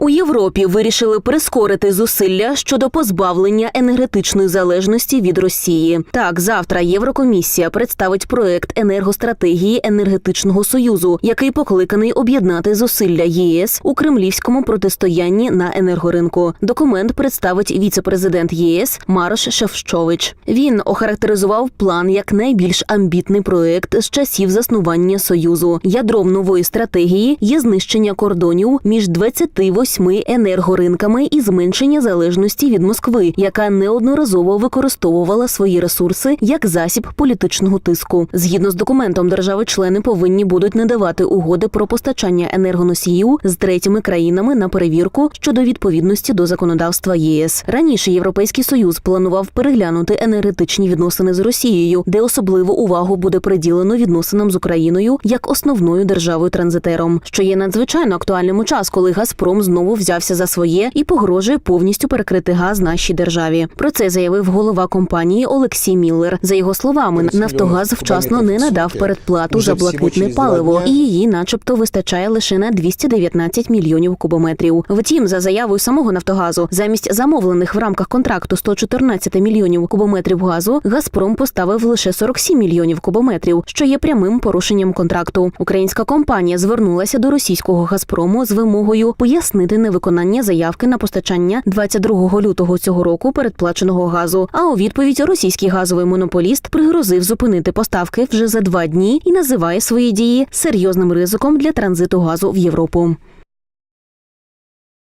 У Європі вирішили прискорити зусилля щодо позбавлення енергетичної залежності від Росії. Так, завтра Єврокомісія представить проект енергостратегії енергетичного союзу, який покликаний об'єднати зусилля ЄС у кремлівському протистоянні на енергоринку. Документ представить віце-президент ЄС Марош Шефчович. Він охарактеризував план як найбільш амбітний проект з часів заснування союзу. Ядром нової стратегії є знищення кордонів між 28 енергоринками і зменшення залежності від Москви, яка неодноразово використовувала свої ресурси як засіб політичного тиску. Згідно з документом, держави-члени повинні будуть надавати угоди про постачання енергоносіїв з третіми країнами на перевірку щодо відповідності до законодавства ЄС. Раніше Європейський союз планував переглянути енергетичні відносини з Росією, де особливу увагу буде приділено відносинам з Україною як основною державою транзитером, що є надзвичайно актуальним у час, коли Газпром знову взявся за своє і погрожує повністю перекрити газ нашій державі. Про це заявив голова компанії Олексій Міллер. За його словами, Нафтогаз вчасно не надав передплату за блакитне паливо, і її, начебто, вистачає лише на 219 мільйонів кубометрів. Втім, за заявою самого Нафтогазу, замість замовлених в рамках контракту 114 мільйонів кубометрів газу, Газпром поставив лише 47 мільйонів кубометрів, що є прямим порушенням контракту. Українська компанія звернулася до російського Газпрому з вимогою пояснити невиконання заявки на постачання 22 лютого цього року передплаченого газу. А у відповідь російський газовий монополіст пригрозив зупинити поставки вже за два дні і називає свої дії серйозним ризиком для транзиту газу в Європу.